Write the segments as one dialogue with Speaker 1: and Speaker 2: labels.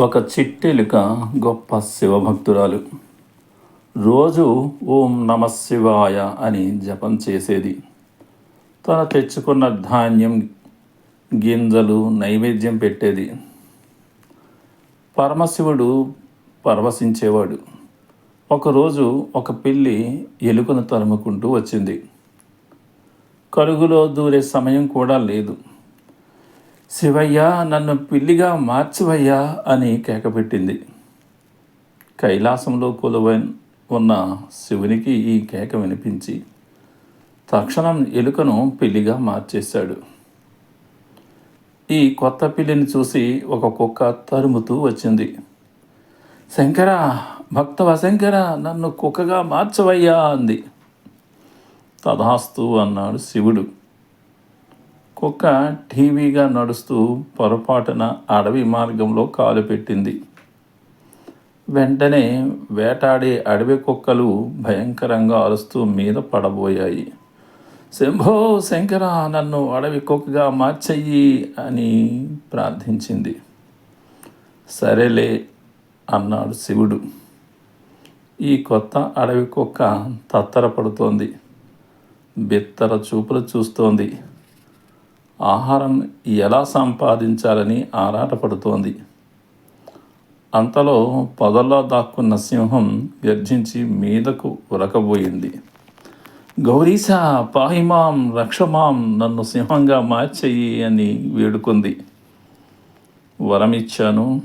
Speaker 1: ఒక చిట్టెలుక గొప్ప శివభక్తురాలు. రోజు ఓం నమ శివాయ అని జపం చేసేది. తన తెచ్చుకున్న ధాన్యం గింజలు నైవేద్యం పెట్టేది. పరమశివుడు పరవశించేవాడు. ఒకరోజు ఒక పిల్లి ఎలుకను తరుముకుంటూ వచ్చింది. కలుగులో దూరే సమయం కూడా లేదు. శివయ్య నన్ను పిల్లిగా మార్చివయ్యా అని కేకపెట్టింది. కైలాసంలో కొలువై ఉన్న శివునికి ఈ కేక వినిపించి తక్షణం ఎలుకను పిల్లిగా మార్చేశాడు. ఈ కొత్త పిల్లిని చూసి ఒక కుక్క తరుముతూ వచ్చింది. శంకర భక్తవ శంకర నన్ను కుక్కగా మార్చవయ్యా అంది. తదాస్తు అన్నాడు శివుడు. కుక్క టీవీగా నడుస్తూ పొరపాటున అడవి మార్గంలో కాలు పెట్టింది. వెంటనే వేటాడే అడవి కుక్కలు భయంకరంగా అరుస్తూ మీద పడబోయాయి. శంభో శంకర నన్ను అడవి కుక్కగా మార్చయ్యి అని ప్రార్థించింది. సరేలే అన్నాడు శివుడు. ఈ కొత్త అడవి కుక్క తత్తరపడుతోంది. బిత్తర చూపులు చూస్తోంది. ఆహారం ఎలా సంపాదించాలని ఆరాటపడుతోంది. అంతలో పొదల్లో దాక్కున్న సింహం గర్జించి మీదకు ఉరకబోయింది. గౌరీశ పాహిమాం రక్షమాం నన్ను సింహంగా మార్చేయి అని వేడుకుంది. వరమిచ్చాను.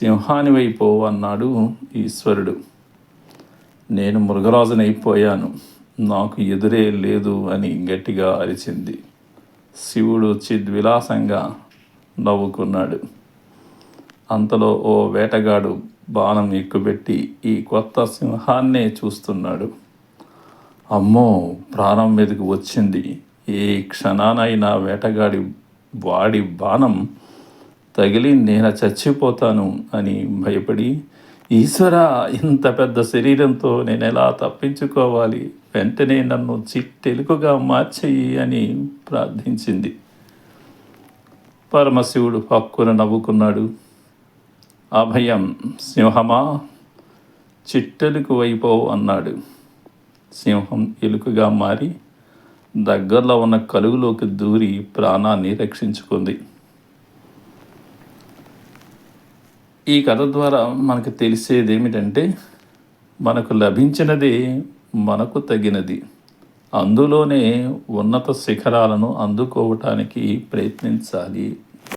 Speaker 1: సింహాని వైపో అన్నాడు ఈశ్వరుడు. నేను మృగరాజునైపోయాను. నాకు ఎదురే లేదు అని గట్టిగా అరిచింది. శివుడు చిద్విలాసంగా నవ్వుకున్నాడు. అంతలో ఓ వేటగాడు బాణం ఎక్కుబెట్టి ఈ కొత్త సింహాన్నే చూస్తున్నాడు. అమ్మో ప్రాణం మీదకి వచ్చింది. ఏ క్షణానైనా వేటగాడి వాడి బాణం తగిలి నేను చచ్చిపోతాను అని భయపడి ఈశ్వర ఇంత పెద్ద శరీరంతో నేను ఎలా తప్పించుకోవాలి? వెంటనే నన్ను చిట్టెలుకగా మార్చేయి అని ప్రార్థించింది. పరమశివుడు హక్కున నవ్వుకున్నాడు. అభయం సింహమా? చిట్టెలుకు వైపో అన్నాడు. సింహం ఎలుకగా మారి దగ్గరలో ఉన్న కలుగులోకి దూరి ప్రాణాన్ని రక్షించుకుంది. ఈ కథ ద్వారా మనకు తెలిసేది ఏమిటంటే మనకు లభించినది మనకు తగినది. అందులోనే ఉన్నత శిఖరాలను అందుకోవటానికి ప్రయత్నించాలి.